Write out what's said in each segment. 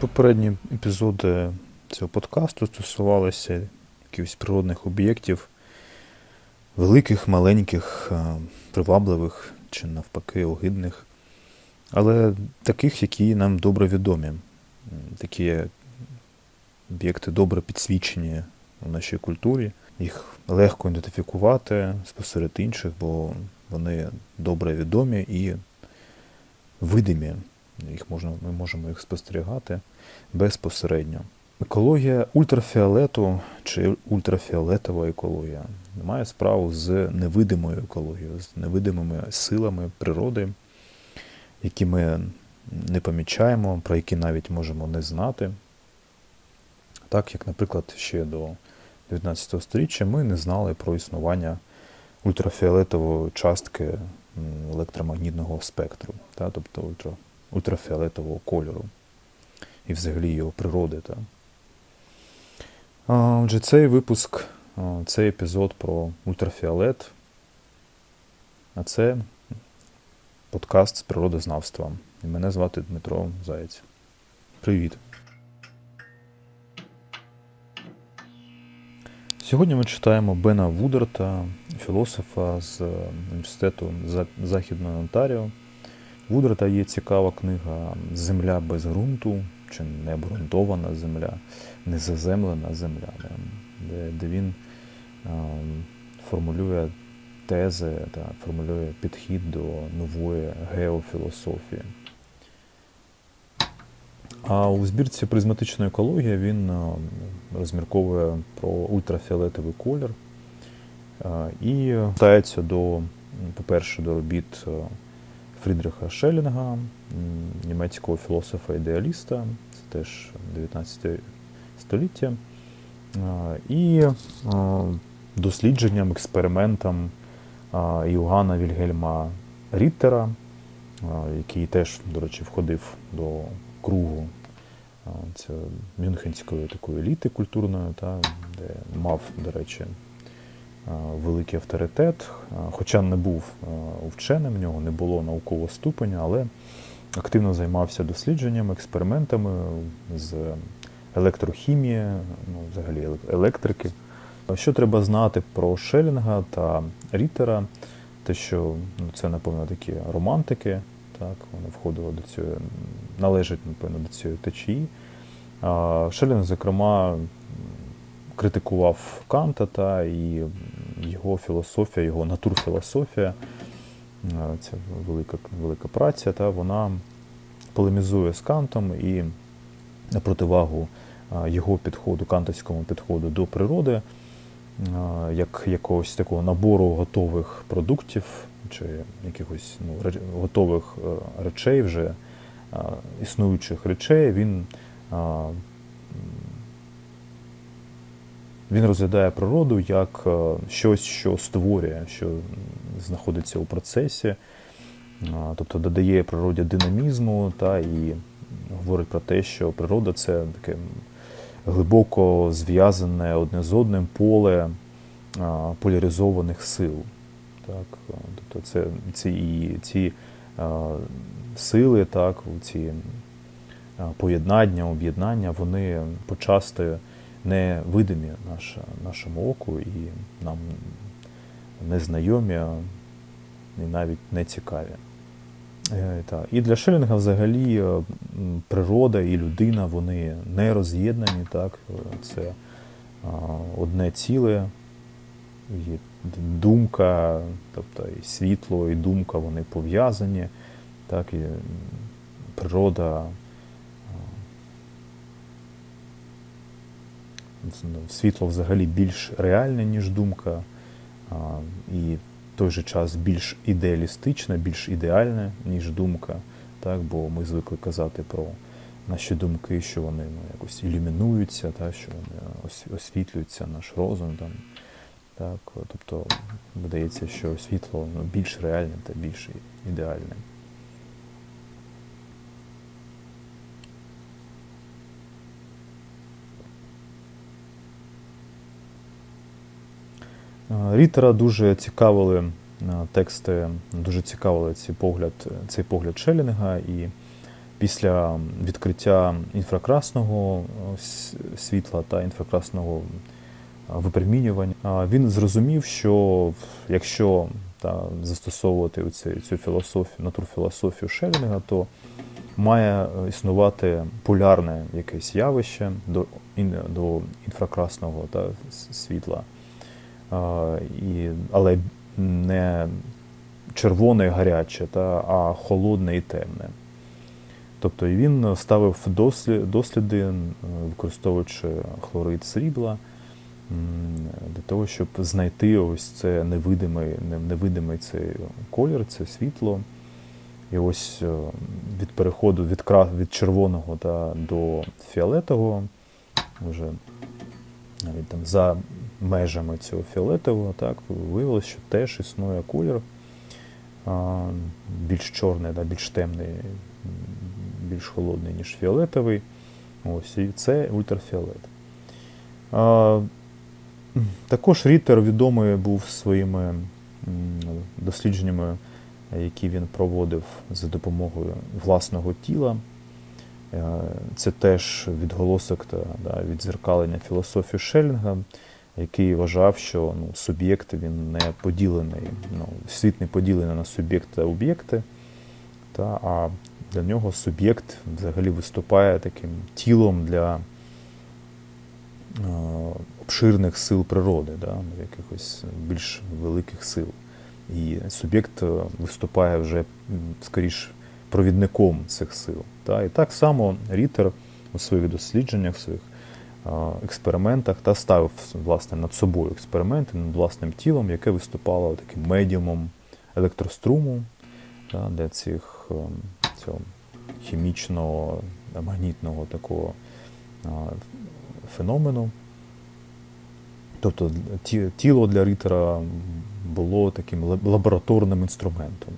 Попередні епізоди цього подкасту стосувалися якихось природних об'єктів, великих, маленьких, е, привабливих чи навпаки огидних, але таких, які нам добре відомі. Такі об'єкти добре підсвічені у нашій культурі. Їх легко ідентифікувати спосеред інших, бо вони добре відомі і видимі. Їх можна, ми можемо їх спостерігати безпосередньо. Екологія ультрафіолету чи ультрафіолетова екологія має справу з невидимою екологією, з невидимими силами природи, які ми не помічаємо, про які навіть можемо не знати. Так як, наприклад, ще до 19 століття ми не знали про існування ультрафіолетової частки електромагнітного спектру, тобто ультра, ультрафіолетового кольору і взагалі його природи. Та. Отже, цей випуск, цей епізод про ультрафіолет, а це подкаст з природознавства. І мене звати Дмитро Заєць. Привіт! Сьогодні ми читаємо Бена Вудерта, філософа з е, університету За- Західного Онтаріо. Вудерта є цікава книга Земля без ґрунту чи необґрунтована земля, незаземлена земля, де, де, він формулює тези та формулює підхід до нової геофілософії. А у збірці призматична екологія він розмірковує про ультрафіолетовий колір і вдається до, по-перше, до робіт Фрідріха Шелінга, німецького філософа-ідеаліста, це теж 19 століття, і дослідженням, експериментам Йоганна Вільгельма Ріттера, який теж, до речі, входив до кругу це мюнхенської такої еліти культурної, та, де мав, до речі, великий авторитет, е, хоча не був е, вченим, в нього не було наукового ступеня, але активно займався дослідженнями, експериментами з електрохімії, ну, взагалі електрики. Що треба знати про Шелінга та Рітера? Те, що ну, це, напевно, такі романтики, так, вони входили до цього, належать, напевно, до цієї течії. Шелінг, зокрема, критикував Канта та і його філософія, його натурфілософія, е, ця велика, велика праця, та вона полемізує з Кантом і на противагу е, його підходу, кантовському підходу до природи, е, як якогось такого набору готових продуктів чи якихось ну, готових речей, вже існуючих речей, він, він розглядає природу як е, щось, що створює, що знаходиться у процесі, е, тобто додає природі динамізму та і говорить про те, що природа це таке глибоко зв'язане одне з одним поле поляризованих сил. Так? Тобто це ці, ці сили, так, ці поєднання, об'єднання, вони почасти не видимі наше, нашому оку і нам незнайомі і навіть не цікаві. Е. І для Шелінга взагалі е, природа і людина вони не роз'єднані, так? Це одне ціле, і думка, тобто і світло, і думка вони пов'язані, так, і природа. а, з- ну, Світло взагалі більш реальне, ніж думка, і в той же час більш ідеалістичне, більш ідеальне, ніж думка. Так? Бо ми звикли казати про наші думки, що вони ну, якось ілюмінуються, так? що вони освітлюються наш розум. Там. Так? Тобто видається, що світло ну, більш реальне та більш ідеальне. Рітера дуже цікавили е, тексти, дуже цікавили ці погляд, цей погляд Шелінга, і після відкриття інфракрасного е, світла та інфракрасного випромінювання, він зрозумів, що якщо та, застосовувати оце, цю філософію, натурфілософію Шелінга, то має е, існувати полярне якесь явище до, до інфракрасного та, світла, і, але не червоне і гаряче, та, а холодне і темне. Тобто він ставив досліди, використовуючи хлорид срібла, для того, щоб знайти ось це невидимий, невидимий цей колір, це світло. І ось е, від переходу від, від червоного та, до фіолетового, вже навіть там за межами цього фіолетового, так, виявилося, що теж існує колір більш чорний, да, більш темний, більш холодний, ніж фіолетовий. Ось, і це ультрафіолет. Також Ріттер відомий був своїми дослідженнями, які він проводив за допомогою власного тіла. Е, Це теж відголосок та да, відзеркалення філософії Шеллінга, який вважав, що ну, суб'єкт він не поділений, ну, світ не поділений на суб'єкт та об'єкти, та, а для нього суб'єкт взагалі виступає таким тілом для е, обширних сил природи, да, якихось більш великих сил. І суб'єкт е, виступає вже скоріш провідником цих сил. Та? І так само Рітер у своїх дослідженнях, своїх експериментах та ставив власне над собою експерименти, над власним тілом, яке виступало таким медіумом електроструму та, для цих е, цього хімічного, магнітного такого феномену. Тобто тіло для Рітера було таким лабораторним інструментом.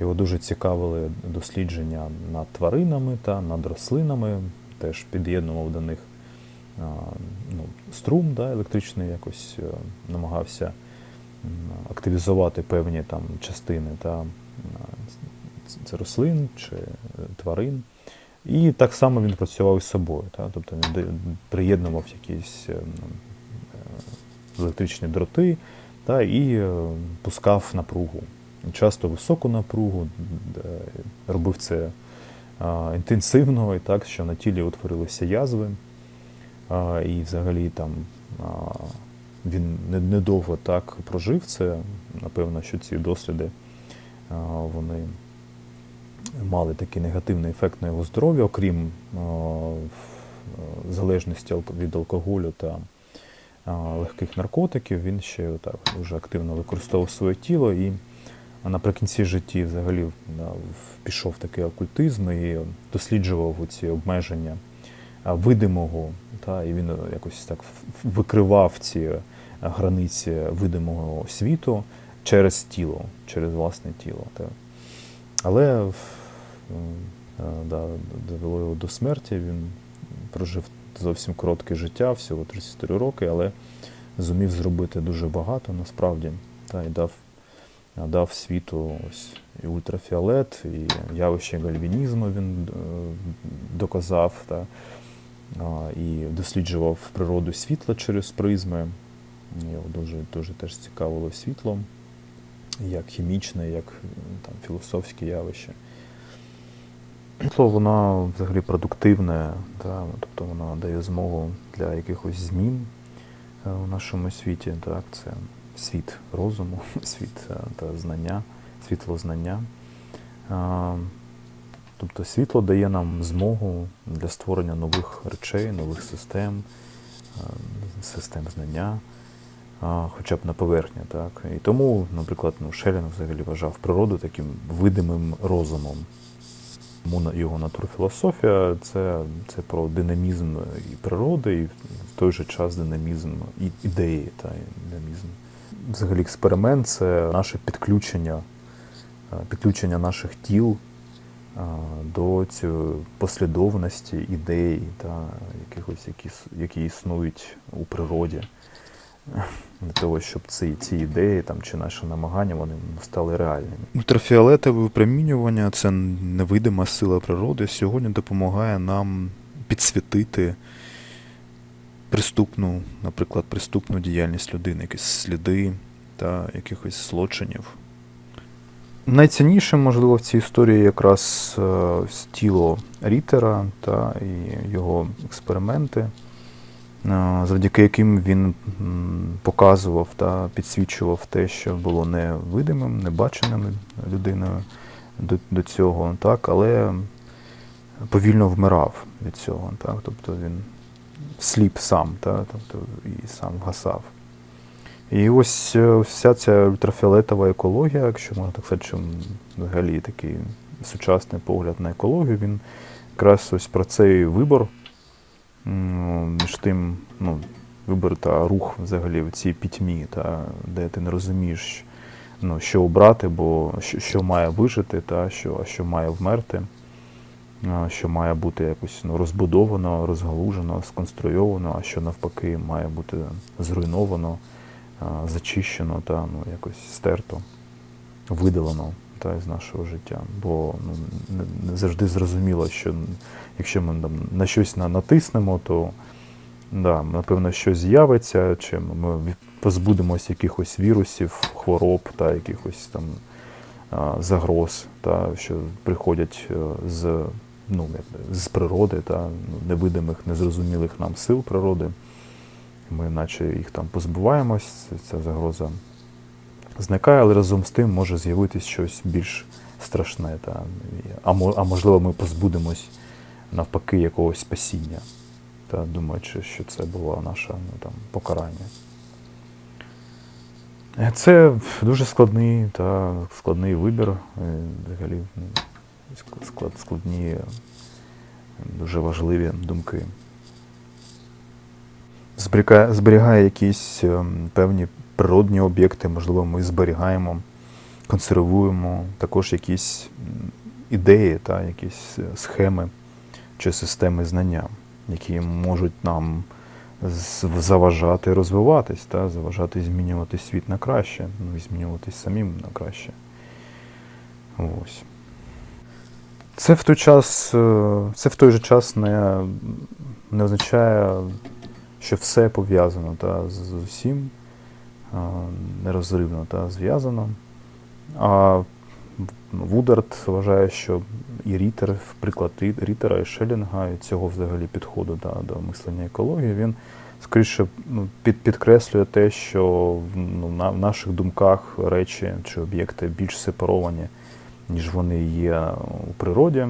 Його дуже цікавили дослідження над тваринами та над рослинами, теж під'єднував до них ну, струм да, електричний, якось е, намагався активізувати певні там частини та, це рослин чи е, тварин. І так само він працював із собою. Та? Тобто він приєднував якісь е, електричні дроти та, і пускав напругу. Часто високу напругу, робив це а, інтенсивно, і так, що на тілі утворилися язви. І взагалі там він недовго так прожив це. Напевно, що ці досліди вони мали такий негативний ефект на його здоров'я, окрім залежності від алкоголю та легких наркотиків, він ще так дуже активно використовував своє тіло і наприкінці житті взагалі пішов такий окультизм і досліджував ці обмеження видимого, та, і він якось так викривав ці границі видимого світу через тіло, через власне тіло. Та. Але е, да, довело його до смерті. Він прожив зовсім коротке життя, всього 34 роки, але зумів зробити дуже багато насправді. Та, і дав, дав світу ось і ультрафіолет, і явище гальвінізму він е, доказав. Та, і досліджував природу світла через призми. Його дуже, дуже теж цікавило світло, як хімічне, як там, філософське явище. Світло, воно взагалі продуктивне, та, тобто воно дає змогу для якихось змін е, у нашому світі. Так, це світ розуму, світ е, та знання, світло знання. Тобто світло дає нам змогу для створення нових речей, нових систем, е, систем знання, хоча б на поверхні. Так? І тому, наприклад, ну, Шелінг взагалі вважав природу таким видимим розумом. Його натурфілософія це, це про динамізм і природи, і в той же час динамізм і ідеї та динамізм. Взагалі, експеримент це наше підключення, е, підключення наших тіл до цієї послідовності ідей та якихось, які, які існують у природі. для того, щоб ці, ці ідеї там, чи наші намагання вони стали реальними. Ультрафіолетове випромінювання це невидима сила природи. Сьогодні допомагає нам підсвітити приступну, наприклад, приступну діяльність людини, якісь сліди та якихось злочинів. Найціннішим, можливо, в цій історії якраз е, тіло Рітера та і його експерименти, е, завдяки яким він показував та підсвічував те, що було невидимим, небаченим людиною до, до цього, так, але повільно вмирав від цього. Так, тобто він сліп сам, так, тобто і сам вгасав. І ось е, вся ця ультрафіолетова екологія, якщо можна так сказати, що взагалі такий сучасний погляд на екологію, він якраз ось про цей вибор між тим, ну, вибір та рух взагалі в цій пітьмі, та, де ти не розумієш, ну, що обрати, бо що, що має вижити, та, що, а що має вмерти, що має бути якось ну, розбудовано, розгалужено, сконструйовано, а що навпаки має бути зруйновано зачищено та ну, якось стерто, видалено та, з нашого життя. Бо ну, не, завжди зрозуміло, що якщо ми там, на щось натиснемо, то да, напевно щось з'явиться, чи ми позбудемось якихось вірусів, хвороб та якихось там загроз, та, що приходять е, з, ну, з природи, та, ну, невидимих, незрозумілих нам сил природи ми наче їх там позбуваємось, ця загроза зникає, але разом з тим може з'явитись щось більш страшне. Та, а, можливо, ми позбудемось навпаки якогось спасіння, та, думаючи, що це було наше ну, там, покарання. Це дуже складний та складний вибір. е, Взагалі ну, складні, е, дуже важливі думки зберігає, якісь ем, певні природні об'єкти, можливо, ми зберігаємо, консервуємо також якісь ідеї та якісь е, схеми чи системи знання, які можуть нам заважати розвиватись, та, заважати змінювати світ на краще, ну і змінюватись самим на краще. Ось. Це в той час, е, це в той же час не, не означає що все пов'язано та, з усім, нерозривно та, зв'язано. А Вудард вважає, що і Рітер, в приклад Рітера і Шелінга, і цього взагалі підходу та, до мислення екології, він скоріше ну, під, підкреслює те, що ну, на, в наших думках речі чи об'єкти більш сепаровані, ніж вони є у природі,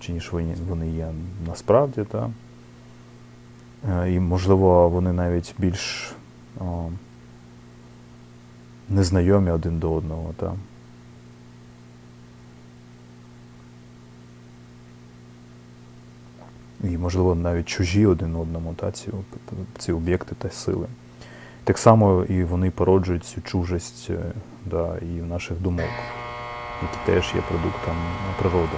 чи ніж вони, є насправді. Та. Е, І, можливо, вони навіть більш о, незнайомі один до одного. Та? І, можливо, навіть чужі один одному, та, ці, ці об'єкти та сили. Так само і вони породжують цю чужість е, да, і в наших думок, які теж є продуктом природи.